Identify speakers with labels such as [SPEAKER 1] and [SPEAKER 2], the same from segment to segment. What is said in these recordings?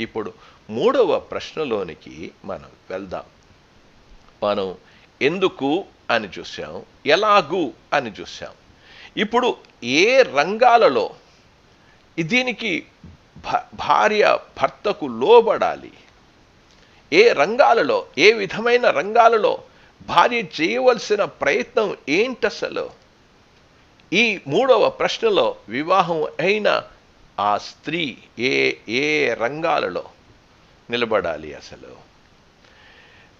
[SPEAKER 1] ఇప్పుడు మూడవ ప్రశ్నలోనికి మనం వెళ్దాం. మనం ఎందుకు అని చూసాం ఎలాగూ అని చూసాం ఇప్పుడు ఏ రంగాలలో దీనికి భ- భార్య భర్తకు లోబడాలి? ఏ రంగాలలో ఏ విధమైన రంగాలలో భార్య చేయవలసిన ప్రయత్నం ఏంటసలు? ఈ మూడవ ప్రశ్నలో వివాహం అయిన ఆ స్త్రీ ఏ ఏ రంగాలలో నిలబడాలి అసలు?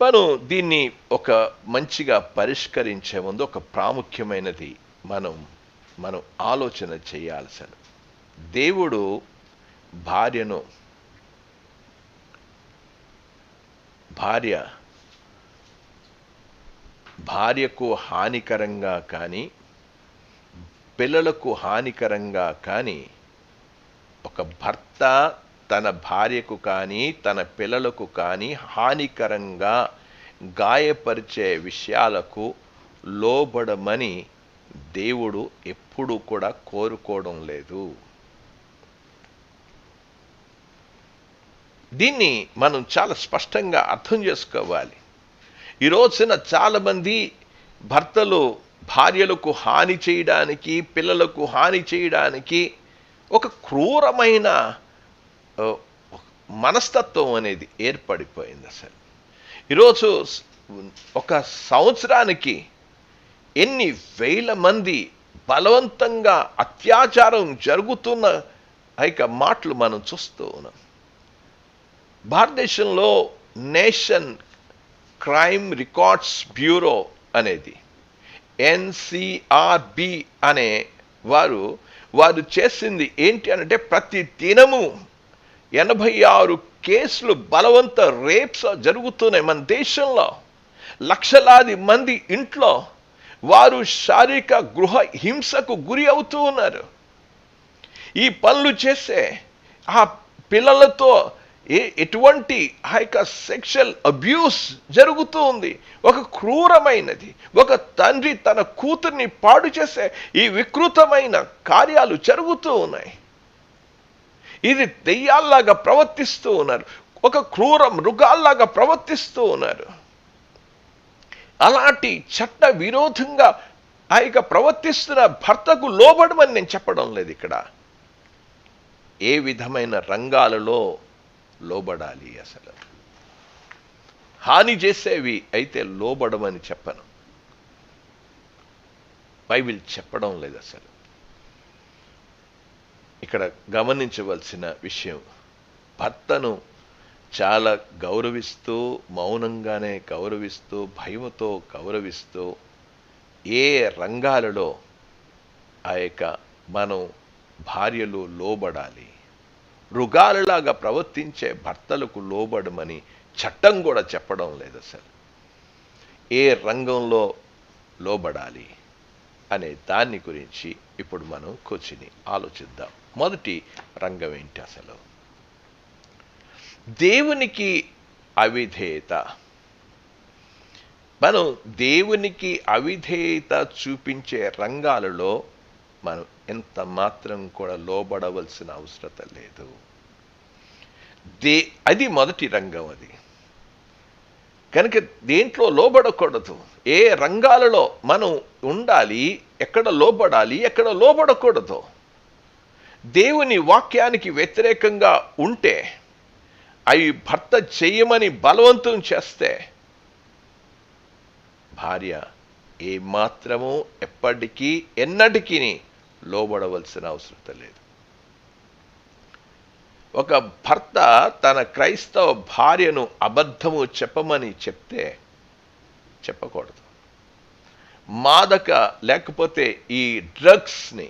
[SPEAKER 1] మనం దీన్ని ఒక మంచిగా పరిష్కరించే ముందు ఒక ప్రాముఖ్యమైనది మనం మనం ఆలోచన చేయాల్సిన దేవుడు భార్యను భార్య భార్యకు హానికరంగా కానీ పిల్లలకు హానికరంగా కానీ ఒక భర్త తన భార్యకు కానీ తన పిల్లలకు కానీ హానికరంగా గాయపరిచే విషయాలకు లోబడమని దేవుడు ఎప్పుడూ కూడా కోరుకోవడం లేదు. దీన్ని మనం చాలా స్పష్టంగా అర్థం చేసుకోవాలి. ఈ రోజున చాలామంది భర్తలు భార్యలకు హాని చేయడానికి పిల్లలకు హాని చేయడానికి ఒక క్రూరమైన మనస్తత్వం అనేది ఏర్పడిపోయింది అసలు. ఈరోజు ఒక సంవత్సరానికి ఎన్ని వేల మంది బలవంతంగా అత్యాచారం జరుగుతున్న ఐక మాటలు మనం చూస్తూ ఉన్నాం. భారతదేశంలో నేషన్ క్రైమ్ రికార్డ్స్ బ్యూరో అనేది ఎన్సిఆర్బి అనే వారు వారు చేసింది ఏంటి అంటే ప్రతి దినము ఎనభై ఆరు కేసులు బలవంత రేప్స్ జరుగుతున్నాయి మన దేశంలో. లక్షలాది మంది ఇంట్లో వారు శారీరక గృహ హింసకు గురి అవుతూ ఉన్నారు. ఈ పనులు చేసే ఆ పిల్లలతో ఏ ఎటువంటి ఆ యొక్క సెక్షువల్ అబ్యూస్ జరుగుతూ ఉంది. ఒక క్రూరమైనది. ఒక తండ్రి తన కూతుర్ని పాడు చేసే ఈ వికృతమైన కార్యాలు జరుగుతూ ఉన్నాయి. ఇది దెయ్యాల్లాగా ప్రవర్తిస్తూ ఉన్నారు. ఒక క్రూర మృగాల్లాగా ప్రవర్తిస్తూ ఉన్నారు. అలాంటి చట్ట విరోధంగా ఆ యొక్క ప్రవర్తిస్తున్న భర్తకు లోబడమని నేను చెప్పడం లేదు ఇక్కడ. ఏ విధమైన రంగాలలో లోబడాలి అసలు. హాని చేసేవి అయితే లోబడమని చెప్పను. బైబిల్ చెప్పడం లేదు అసలు. ఇక్కడ గమనించవలసిన విషయం భర్తను చాలా గౌరవిస్తూ మౌనంగానే గౌరవిస్తూ భయముతో గౌరవిస్తూ ఏ రంగాలలో ఆ యొక్క మనం భార్యలు లోబడాలి? మృగాలలాగా ప్రవర్తించే భర్తలకు లోబడమని చట్టం కూడా చెప్పడం లేదు అసలు. ఏ రంగంలో లోబడాలి అనే దాన్ని గురించి ఇప్పుడు మనం కూర్చుని ఆలోచిద్దాం. మొదటి రంగం ఏంటి అసలు? దేవునికి అవిధేయత. మనం దేవునికి అవిధేయత చూపించే రంగాలలో మనం ఎంత మాత్రం కూడా లోబడవలసిన అవసరత లేదు. దే అది మొదటి రంగం అది. కనుక దేంట్లో లోబడకూడదు? ఏ రంగాలలో మనం ఉండాలి ఎక్కడ లోబడాలి ఎక్కడ లోబడకూడదు? దేవుని వాక్యానికి వ్యతిరేకంగా ఉంటే అవి భర్త చేయమని బలవంతం చేస్తే భార్య ఏ మాత్రము ఎప్పటికీ ఎన్నటికీ లోబడవలసిన అవసరం లేదు. ఒక భర్త తన క్రైస్తవ భార్యను అబద్ధము చెప్పమని చెప్తే చెప్పకూడదు. మాదక లేకపోతే ఈ డ్రగ్స్ని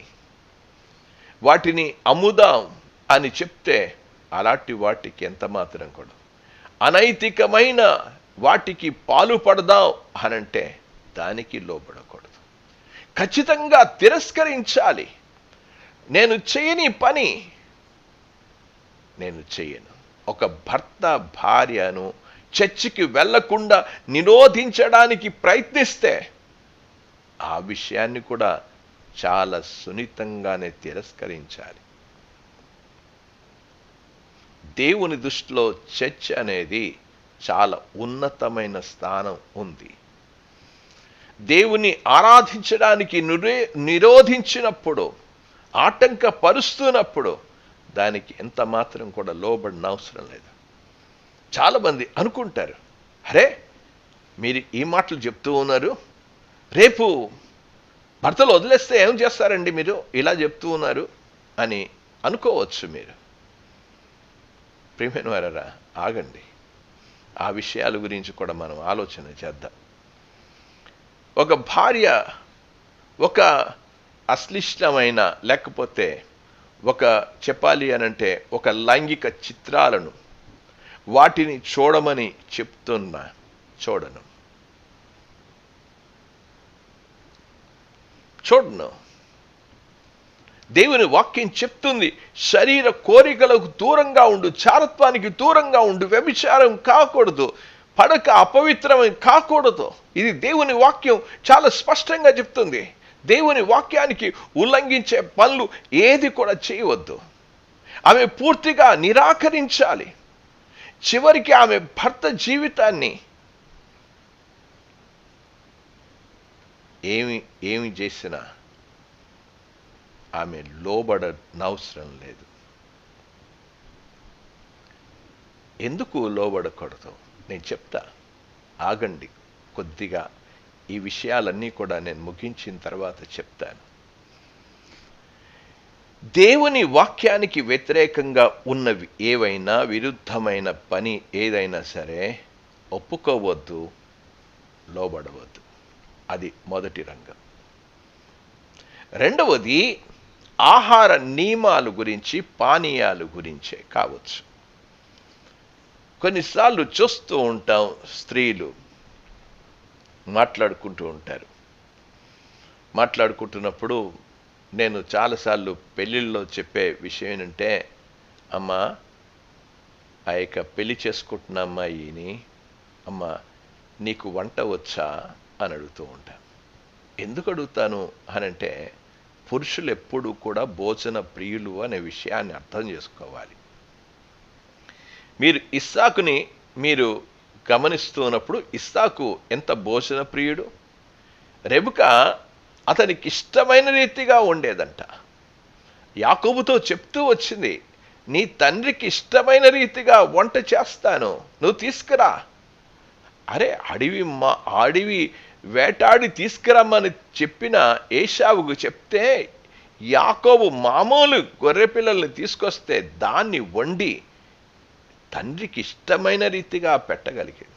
[SPEAKER 1] వాటిని అమ్ముదాం అని చెప్తే అలాంటి వాటికి ఎంత మాత్రం కూడా. అనైతికమైన వాటికి పాలు పడదాం అనంటే దానికి లోబడకూడదు. ఖచ్చితంగా తిరస్కరించాలి. నేను చేయని పని నేను చేయను. ఒక భర్త భార్యను చర్చికి వెళ్ళకుండా నిరోధించడానికి ప్రయత్నిస్తే ఆ విషయాన్ని కూడా చాలా సున్నితంగానే తిరస్కరించాలి. దేవుని దృష్టిలో చర్చ్ అనేది చాలా ఉన్నతమైన స్థానం ఉంది. దేవుని ఆరాధించడానికి నిరే నిరోధించినప్పుడు ఆటంకపరుస్తున్నప్పుడు దానికి ఎంత మాత్రం కూడా లోబడిన అవసరం లేదు. చాలామంది అనుకుంటారు అరే మీరు ఈ మాటలు చెప్తూ ఉన్నారు రేపు భర్తలు వదిలేస్తే ఏం చేస్తారండి మీరు? ఇలా చెప్తూ ఉన్నారు అని అనుకోవచ్చు మీరు. ప్రియమైన వారరా ఆగండి. ఆ విషయాల గురించి కూడా మనం ఆలోచన చేద్దాం. ఒక భార్య ఒక అశ్లిష్టమైన లేకపోతే ఒక చెప్పాలి అనంటే ఒక లైంగిక చిత్రాలను వాటిని చూడమని చెప్తున్నా చూడను. చూడను. దేవుని వాక్యం చెప్తుంది శరీర కోరికలకు దూరంగా ఉండు చారత్వానికి దూరంగా ఉండు వ్యభిచారం కాకూడదు. పడక అపవిత్రమై కాకూడదు. ఇది దేవుని వాక్యం చాలా స్పష్టంగా చెప్తుంది. దేవుని వాక్యానికి ఉల్లంఘించే పనులు ఏది కూడా చేయవద్దు. ఆమె పూర్తిగా నిరాకరించాలి. చివరికి ఆమె భర్త జీవితాన్ని ఏమి ఏమి చేసినా ఆమె లోబడనవసరం లేదు. ఎందుకు లోబడకూడదు? నేను చెప్తా. ఆగండి. కొద్దిగా ఈ విషయాలన్నీ కూడా నేను ముగించిన తర్వాత చెప్తాను. దేవుని వాక్యానికి వ్యతిరేకంగా ఉన్నవి ఏవైనా విరుద్ధమైన పని ఏదైనా సరే ఒప్పుకోవద్దు లోబడవద్దు. అది మొదటి రంగం. రెండవది ఆహార నియమాలు గురించి పానీయాలు గురించే కావచ్చు. కొన్నిసార్లు చూస్తూ ఉంటాం స్త్రీలు. మాట్లాడుకుంటూ ఉంటారు. మాట్లాడుకుంటున్నప్పుడు నేను చాలాసార్లు పెళ్ళిళ్ళలో చెప్పే విషయం ఏంటంటే అమ్మా ఆ యొక్క పెళ్ళి చేసుకుంటున్న అమ్మాయిని అమ్మ నీకు వంట వచ్చా అని అడుగుతూ ఉంటాను ఎందుకు అడుగుతాను అనంటే పురుషులు ఎప్పుడూ కూడా భోజన ప్రియులు అనే విషయాన్ని అర్థం చేసుకోవాలి. మీరు ఇస్సాకుని మీరు గమనిస్తున్నప్పుడు ఇస్సాకు ఎంత భోజన ప్రియుడు రెబుక అతనికి ఇష్టమైన రీతిగా ఉండేదంట. యాకోబుతో చెప్తూ వచ్చింది నీ తండ్రికి ఇష్టమైన రీతిగా వంట చేస్తాను నువ్వు తీసుకురా. అరే అడవి మా అడవి వేటాడి తీసుకురమ్మని చెప్పిన ఏషావుకు చెప్తే యాకోబు మామూలు గొర్రె పిల్లల్ని తీసుకొస్తే దాన్ని వండి తండ్రికి ఇష్టమైన రీతిగా పెట్టగలిగాడు.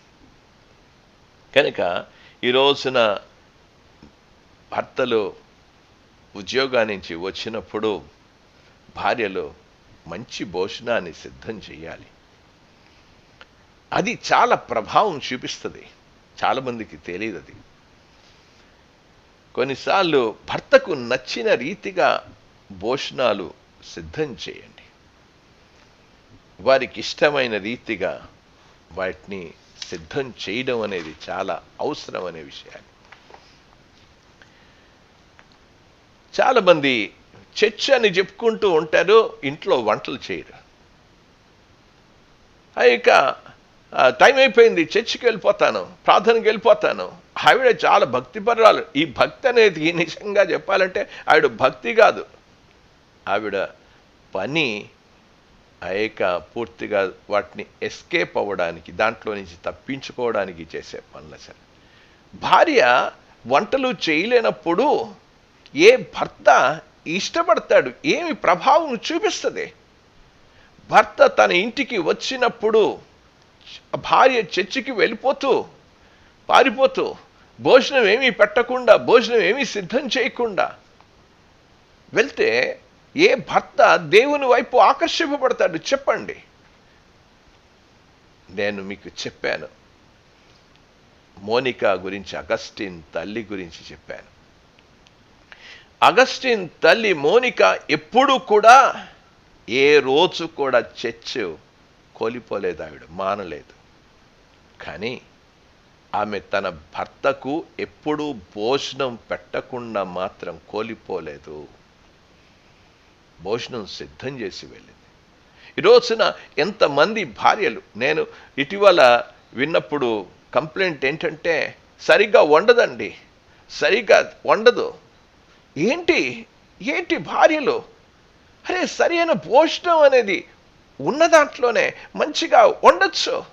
[SPEAKER 1] కనుక ఈ రోజున భర్తలు ఉద్యోగా నుంచి వచ్చినప్పుడు భార్యలు మంచి భోజనాన్ని సిద్ధం చేయాలి. అది చాలా ప్రభావం చూపిస్తుంది. చాలామందికి తెలియదు అది. కొన్నిసార్లు భర్తకు నచ్చిన రీతిగా భోజనాలు సిద్ధం చేయండి. వారికి ఇష్టమైన రీతిగా వాటిని సిద్ధం చేయడం అనేది చాలా అవసరం అనే విషయాన్ని. చాలామంది చర్చ్ అని చెప్పుకుంటూ ఉంటారు ఇంట్లో వంటలు చేయరు. ఇక టైం అయిపోయింది చర్చికి వెళ్ళిపోతాను ప్రార్థనకి వెళ్ళిపోతాను. ఆవిడ చాలా భక్తిపరాలు ఈ భక్తి అనేది నిజంగా చెప్పాలంటే ఆవిడ భక్తి కాదు. ఆవిడ పని ఆ యొక్క పూర్తిగా వాటిని ఎస్కేప్ అవ్వడానికి దాంట్లో నుంచి తప్పించుకోవడానికి చేసే పనులు సరే భార్య వంటలు చేయలేనప్పుడు ఏ భర్త ఇష్టపడతాడు? ఏమి ప్రభావం చూపిస్తుంది? భర్త తన ఇంటికి వచ్చినప్పుడు భార్య చర్చికి వెళ్ళిపోతూ పారిపోతూ భోజనం ఏమీ పెట్టకుండా భోజనం ఏమీ సిద్ధం చేయకుండా వెళ్తే ఏ భర్త దేవుని వైపు ఆకర్షింపబడతాడు చెప్పండి. నేను మీకు చెప్పాను. మోనికా గురించి అగస్టిన్ తల్లి గురించి చెప్పాను. అగస్టిన్ తల్లి మోనిక ఎప్పుడు కూడా ఏ రోజు కూడా చర్చ్ కోలిపోలేదు ఆవిడ మానలేదు. కానీ ఆమె తన భర్తకు ఎప్పుడూ భోజనం పెట్టకుండా మాత్రం కోలిపోలేదు. భోజనం సిద్ధం చేసి వెళ్ళింది. ఈ రోజున ఎంతమంది భార్యలు నేను ఇటీవల విన్నప్పుడు కంప్లైంట్ ఏంటంటే సరిగ్గా వండదండి సరిగ్గా వండదు. ఏంటి ఏంటి భార్యలు? అరే సరైన భోజనం అనేది ఉన్న దాంట్లోనే మంచిగా వండొచ్చు.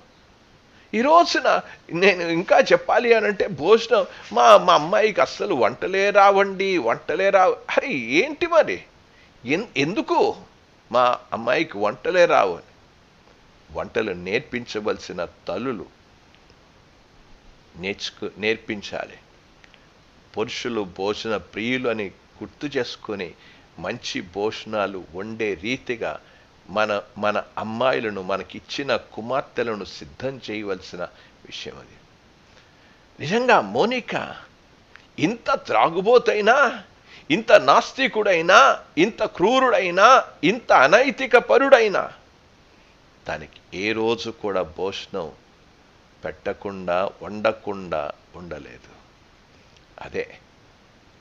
[SPEAKER 1] ఈ రోజున నేను ఇంకా చెప్పాలి అని అంటే భోజనం మా మా అమ్మాయికి అస్సలు వంటలే రావండి వంటలే రావు. అరే ఏంటి మరి? ఎందుకు? మా అమ్మాయికి వంటలే రావు అని. వంటలు నేర్పించవలసిన తల్లులు నేర్చుకు నేర్పించాలి. పురుషులు భోజన ప్రియులు అని గుర్తు చేసుకొని మంచి భోజనాలు వండే రీతిగా మన మన అమ్మాయిలను మనకిచ్చిన కుమార్తెలను సిద్ధం చేయవలసిన విషయం అది. నిజంగా మోనిక ఇంత త్రాగుబోతైనా ఇంత నాస్తికుడైనా ఇంత క్రూరుడైనా ఇంత అనైతిక పరుడైనా దానికి ఏ రోజు కూడా భోజనం పెట్టకుండా వండకుండా ఉండలేదు. అదే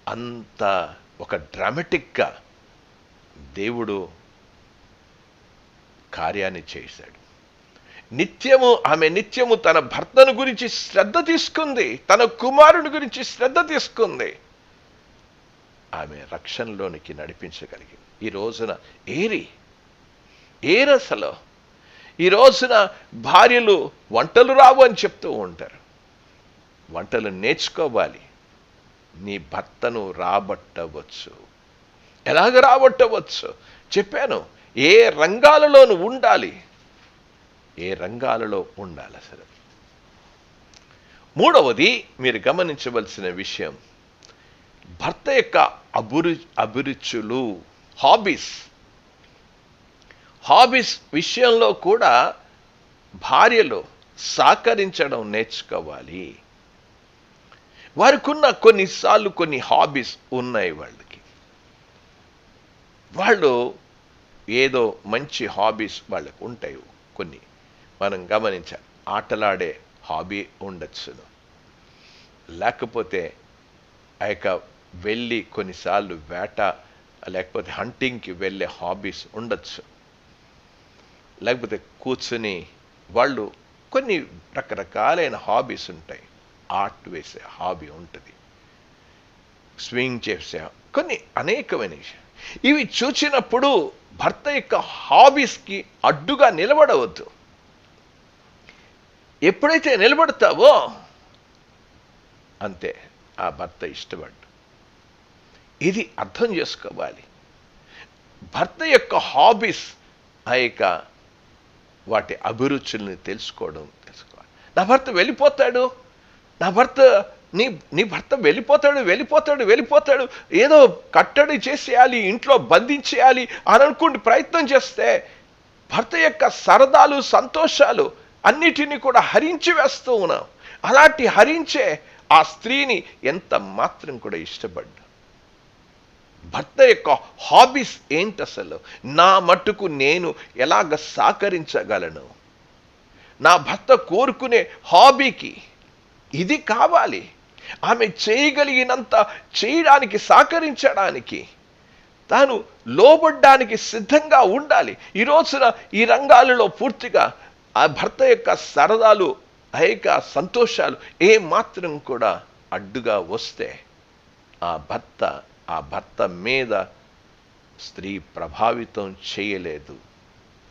[SPEAKER 1] అంత ఒక డ్రామాటిక్గా దేవుడు కార్యాన్ని చేశాడు. నిత్యము ఆమె నిత్యము తన భర్తను గురించి శ్రద్ధ తీసుకుంది తన కుమారుని గురించి శ్రద్ధ తీసుకుంది. ఆమె రక్షణలోనికి నడిపించగలిగింది. ఈ రోజున ఏరి ఏరసలో ఈ రోజున భార్యలు వంటలు రావు అని చెప్తూ ఉంటారు. వంటలు నేర్చుకోవాలి. నీ భర్తను రాబట్టవచ్చు. ఎలాగ రాబట్టవచ్చు? చెప్పాను ఏ రంగాలలోనూ ఉండాలి. ఏ రంగాలలో ఉండాలి అసలు? మూడవది మీరు గమనించవలసిన విషయం భర్త యొక్క అభిరు అభిరుచులు హాబీస్. హాబీస్ విషయంలో కూడా భార్యలు సహకరించడం నేర్చుకోవాలి. వారికున్న కొన్నిసార్లు కొన్ని హాబీస్ ఉన్నాయి వాళ్ళకి. వాళ్ళు ఏదో మంచి హాబీస్ వాళ్ళకు ఉంటాయి. కొన్ని మనం గమనించాలి. ఆటలాడే హాబీ ఉండొచ్చును. లేకపోతే ఆ యొక్క వెళ్ళి కొన్నిసార్లు వేట లేకపోతే హంటింగ్కి వెళ్ళే హాబీస్ ఉండొచ్చు. లేకపోతే కూర్చుని వాళ్ళు కొన్ని రకరకాలైన హాబీస్ ఉంటాయి. ఆర్ట్ వేసే హాబీ ఉంటుంది. స్వింగ్ చేసే కొన్ని అనేకమైన విషయాలు. ఇవి చూచినప్పుడు భర్త యొక్క హాబీస్కి అడ్డుగా నిలబడవద్దు. ఎప్పుడైతే నిలబడతావో అంతే ఆ భర్త ఇష్టపడ్డు. ఇది అర్థం చేసుకోవాలి. భర్త యొక్క హాబీస్ ఆ యొక్క వాటి అభిరుచుల్ని తెలుసుకోవడం తెలుసుకోవాలి. నా భర్త వెళ్ళిపోతాడు. నా భర్త నీ నీ భర్త వెళ్ళిపోతాడు వెళ్ళిపోతాడు వెళ్ళిపోతాడు. ఏదో కట్టడి చేసేయాలి ఇంట్లో బంధించేయాలి అని అనుకుంటే ప్రయత్నం చేస్తే భర్త యొక్క సరదాలు సంతోషాలు అన్నిటినీ కూడా హరించి వేస్తూ ఉన్నాం. అలాంటి హరించే ఆ స్త్రీని ఎంత మాత్రం కూడా ఇష్టపడ్డా. భర్త యొక్క హాబీస్ ఏంటి అసలు? నా మట్టుకు నేను ఎలాగ సహకరించగలను? నా భర్త కోరుకునే హాబీకి ఇది కావాలి. ఆమె చేయగలిగినంత చేయడానికి సహకరించడానికి తాను లోబడ్డానికి సిద్ధంగా ఉండాలి. ఈ రోజున ఈ రంగాలలో పూర్తిగా ఆ భర్త యొక్క సరదాలు ఆ యొక్క సంతోషాలు ఏ మాత్రం కూడా అడ్డుగా వస్తే ఆ భర్త ఆ భర్త మీద స్త్రీ ప్రభావితం చేయలేదు.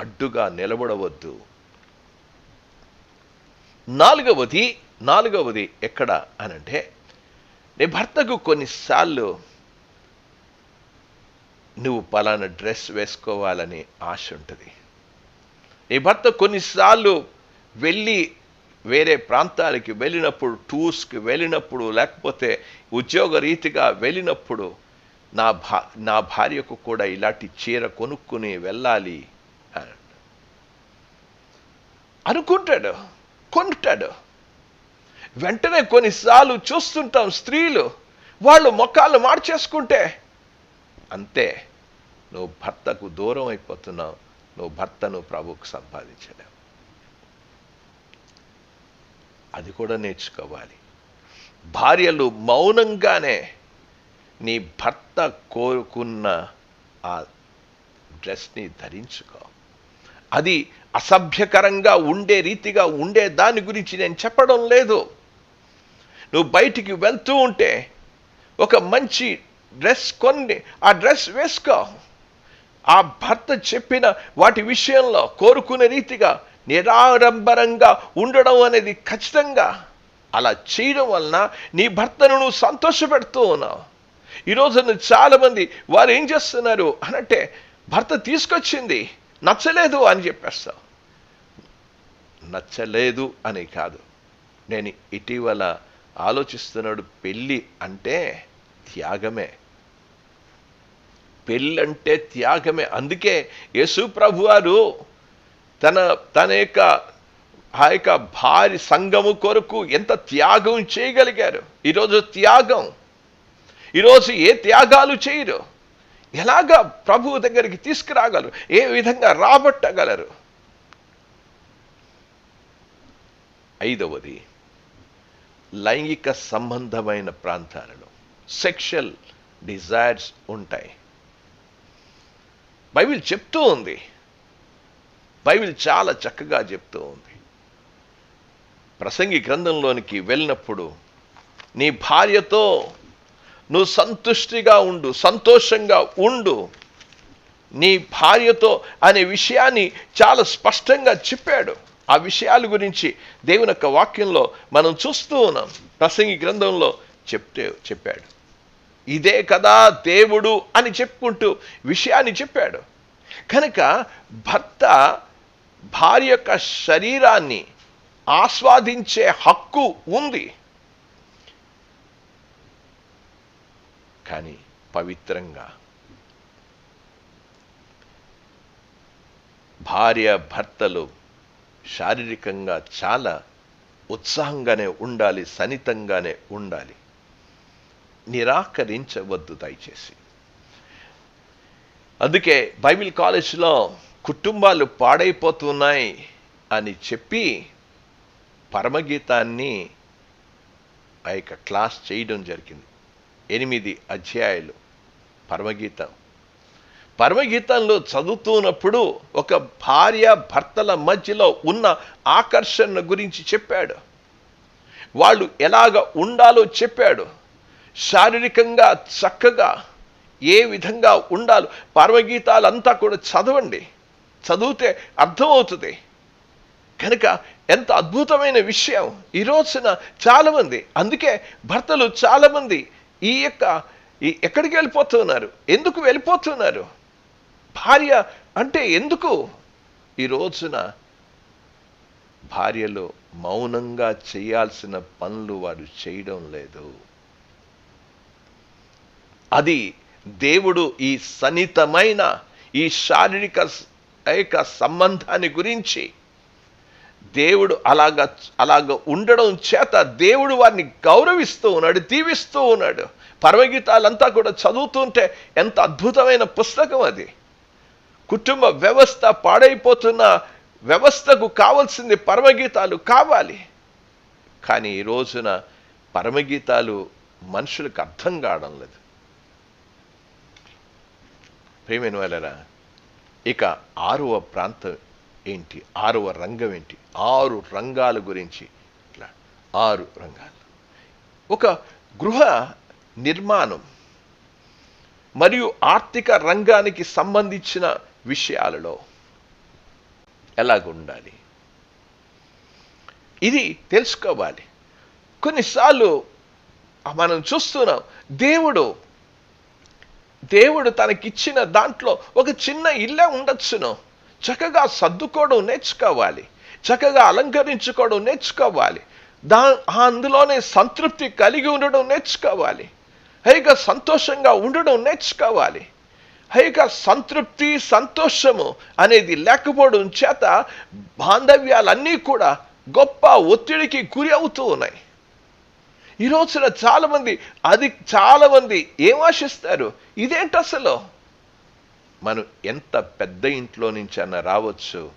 [SPEAKER 1] అడ్డుగా నిలబడవద్దు. నాలుగవది నాలుగవది ఎక్కడ అనంటే నీ భర్తకు కొన్నిసార్లు నువ్వు పలానా డ్రెస్ వేసుకోవాలని ఆశ ఉంటుంది. నీ భర్త కొన్నిసార్లు వెళ్ళి వేరే ప్రాంతాలకి వెళ్ళినప్పుడు టూర్స్కి వెళ్ళినప్పుడు లేకపోతే ఉద్యోగ రీతిగా వెళ్ళినప్పుడు నా భా నా భార్యకు కూడా ఇలాంటి చీర కొనుక్కుని వెళ్ళాలి అని. అనుకుంటాడు కొంటాడు వెంటనే కొన్నిసార్లు చూస్తుంటాం స్త్రీలు వాళ్ళు మొక్కలు మార్చేసుకుంటే అంతే నువ్వు భర్తకు దూరం అయిపోతున్నావు నువ్వు భర్తను ప్రభుకు సంపాదించలేవు. అది కూడా నేర్చుకోవాలి. భార్యలు మౌనంగానే నీ భర్త కోరుకున్న ఆ డ్రెస్ని ధరించుకో. అది అసభ్యకరంగా ఉండే రీతిగా ఉండే దాని గురించి నేను చెప్పడం లేదు. నువ్వు బయటికి వెళ్తూ ఉంటే ఒక మంచి డ్రెస్ కొన్ని ఆ డ్రెస్ వేసుకో. ఆ భర్త చెప్పిన వాటి విషయంలో కోరుకునే రీతిగా నిరాడంబరంగా ఉండడం అనేది ఖచ్చితంగా. అలా చేయడం వలన నీ భర్తను నువ్వు సంతోషపెడుతూ ఉన్నావు. ఈరోజు చాలామంది వారు ఏం చేస్తున్నారు అనంటే భర్త తీసుకొచ్చింది నచ్చలేదు అని చెప్పేస్తావు నచ్చలేదు అని కాదు. నేను ఇటీవల ఆలోచిస్తున్నాడు పెళ్ళి అంటే త్యాగమే. పెళ్ళంటే త్యాగమే. అందుకే యేసు ప్రభువారు తన తన యొక్క ఆ యొక్క భారీ సంఘము కొరకు ఎంత త్యాగం చేయగలిగారు. ఈరోజు త్యాగం ఈరోజు ఏ త్యాగాలు చేయరు. ఎలాగా ప్రభువు దగ్గరికి తీసుకురాగలరు? ఏ విధంగా రాబట్టగలరు? ఐదవది లైంగిక సంబంధమైన ప్రాంతాలలో సెక్షువల్ డిజైర్స్ ఉంటాయి. బైబిల్ చెప్తూ ఉంది. బైబిల్ చాలా చక్కగా చెప్తూ ఉంది. ప్రసంగి గ్రంథంలోనికి వెళ్ళినప్పుడు నీ భార్యతో నువ్వు సంతుష్టిగా ఉండు సంతోషంగా ఉండు. నీ భార్యతో అనే విషయాన్ని చాలా స్పష్టంగా చెప్పాడు. ఆ విషయాల గురించి దేవుని యొక్క వాక్యంలో మనం చూస్తూ ఉన్నాం. ప్రసంగి గ్రంథంలో చెప్తే చెప్పాడు. ఇదే కదా దేవుడు అని చెప్పుకుంటూ విషయాన్ని చెప్పాడు. కనుక భర్త భార్య యొక్క శరీరాన్ని ఆస్వాదించే హక్కు ఉంది. కానీ పవిత్రంగా. భార్య భర్తలు శారీరకంగా చాలా ఉత్సాహంగానే ఉండాలి సన్నితంగానే ఉండాలి. నిరాకరించవద్దు దయచేసి. అందుకే బైబిల్ కాలేజ్లో కుటుంబాలు పాడైపోతున్నాయి అని చెప్పి పరమగీతాన్ని ఆ యొక్క క్లాస్ చేయడం జరిగింది. ఎనిమిది అధ్యాయాలు. పరమగీతం. పరమగీతంలో చదువుతున్నప్పుడు ఒక భార్య భర్తల మధ్యలో ఉన్న ఆకర్షణ గురించి చెప్పాడు. వాళ్ళు ఎలాగ ఉండాలో చెప్పాడు. శారీరకంగా చక్కగా ఏ విధంగా ఉండాలో పరమగీతాలంతా కూడా చదవండి. చదివితే అర్థమవుతుంది. కనుక ఎంత అద్భుతమైన విషయం. ఈ రోజున చాలామంది అందుకే భర్తలు చాలామంది ఈ యొక్క ఎక్కడికి వెళ్ళిపోతున్నారు? ఎందుకు వెళ్ళిపోతున్నారు? భార్య అంటే ఎందుకు? ఈ రోజున భార్యలు మౌనంగా చేయాల్సిన పనులు వారు చేయడం లేదు. అది దేవుడు ఈ సన్నితమైన ఈ శారీరక యొక్క సంబంధాన్ని గురించి దేవుడు అలాగ అలాగ ఉండడం చేత దేవుడు వారిని గౌరవిస్తూ ఉన్నాడు దీవిస్తూ ఉన్నాడు. పర్వగీతాలంతా కూడా చదువుతుంటే ఎంత అద్భుతమైన పుస్తకం అది. కుటుంబ వ్యవస్థ పాడైపోతున్న వ్యవస్థకు కావాల్సింది పరమగీతాలు కావాలి. కానీ ఈ రోజున పరమగీతాలు మనుషులకు అర్థం కావడం లేదు. ప్రేమైన ఇక ఆరవ ప్రాంతం ఏంటి? ఆరవ రంగం ఏంటి? ఆరు రంగాల గురించి ఇట్లా. ఆరు రంగాలు. ఒక గృహ నిర్మాణం మరియు ఆర్థిక రంగానికి సంబంధించిన విషయాలలో ఎలాగుండాలి? ఇది తెలుసుకోవాలి. కొన్నిసార్లు మనం చూస్తున్నాం దేవుడు దేవుడు తనకిచ్చిన దాంట్లో ఒక చిన్న ఇల్లే ఉండొచ్చును. చక్కగా సర్దుకోవడం నేర్చుకోవాలి. చక్కగా అలంకరించుకోవడం నేర్చుకోవాలి. దా అందులోనే సంతృప్తి కలిగి ఉండడం నేర్చుకోవాలి. హైగా సంతోషంగా ఉండడం నేర్చుకోవాలి. హైగా సంతృప్తి సంతోషము అనేది లేకపోవడం చేత బాంధవ్యాలన్నీ కూడా గొప్ప ఒత్తిడికి గురి అవుతూ ఉన్నాయి. ఈ రోజున చాలామంది అది చాలామంది ఏం ఆశిస్తారు? ఇదేంటి అసలు? మనం ఎంత పెద్ద ఇంట్లో నుంచి అన్న రావచ్చు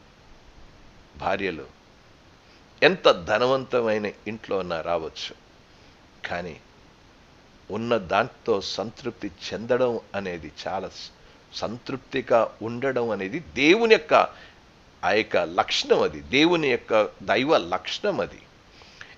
[SPEAKER 1] భార్యలు. ఎంత ధనవంతమైన ఇంట్లో అన్న రావచ్చు. కానీ ఉన్న దాంట్లో సంతృప్తి చెందడం అనేది చాలా సంతృప్తిగా ఉండడం అనేది దేవుని యొక్క ఆ యొక్క లక్షణం అది. దేవుని యొక్క దైవ లక్షణం అది.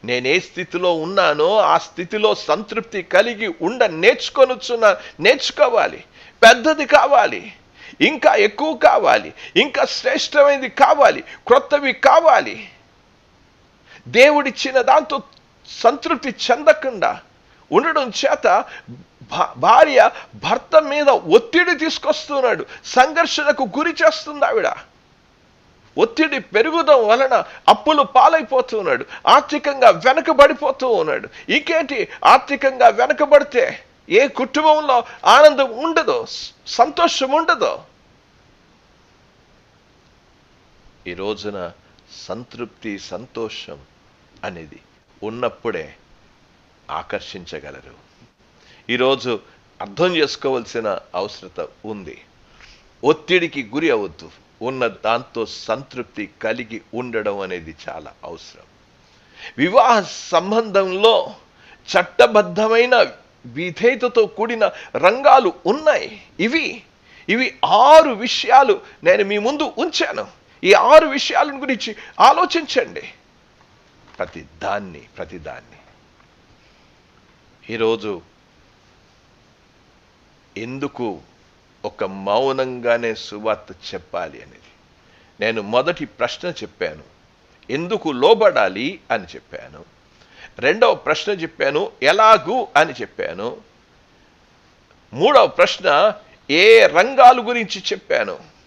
[SPEAKER 1] నేను ఏ స్థితిలో ఉన్నానో ఆ స్థితిలో సంతృప్తి కలిగి ఉండ నేర్చుకొనుచున్న నేర్చుకోవాలి. పెద్దది కావాలి. ఇంకా ఎక్కువ కావాలి ఇంకా శ్రేష్టమైనది కావాలి క్రొత్తవి కావాలి. దేవుడిచ్చిన దాంతో సంతృప్తి చెందకుండా ఉండడం చేత భార్య భర్త మీద ఒత్తిడి తీసుకొస్తున్నాడు సంఘర్షణకు గురి చేస్తుంది ఆవిడ. ఒత్తిడి పెరుగుదం వలన అప్పులు పాలైపోతున్నాడు ఆర్థికంగా వెనకబడిపోతూ ఉన్నాడు. ఇంకేంటి? ఆర్థికంగా వెనకబడితే ఏ కుటుంబంలో ఆనందం ఉండదు సంతోషం ఉండదు? ఈ రోజున సంతృప్తి సంతోషం అనేది ఉన్నప్పుడే ఆకర్షించగలరు. ఈరోజు అర్థం చేసుకోవాల్సిన అవసరత ఉంది. ఒత్తిడికి గురి అవద్దు ఉన్న దాంతో సంతృప్తి కలిగి ఉండడం అనేది చాలా అవసరం. వివాహ సంబంధంలో చట్టబద్ధమైన విధేయతతో కూడిన రంగాలు ఉన్నాయి. ఇవి ఇవి ఆరు విషయాలు నేను మీ ముందు ఉంచాను. ఈ ఆరు విషయాలను గురించి ఆలోచించండి. ప్రతి దాన్ని ప్రతి దాన్ని. ఈరోజు ఎందుకు ఒక మౌనంగానే సువార్త చెప్పాలి అనేది? నేను మొదటి ప్రశ్న చెప్పాను. ఎందుకు లోబడాలి అని చెప్పాను. రెండవ ప్రశ్న చెప్పాను ఎలాగూ అని చెప్పాను. మూడవ ప్రశ్న ఏ రంగాల గురించి చెప్పాను?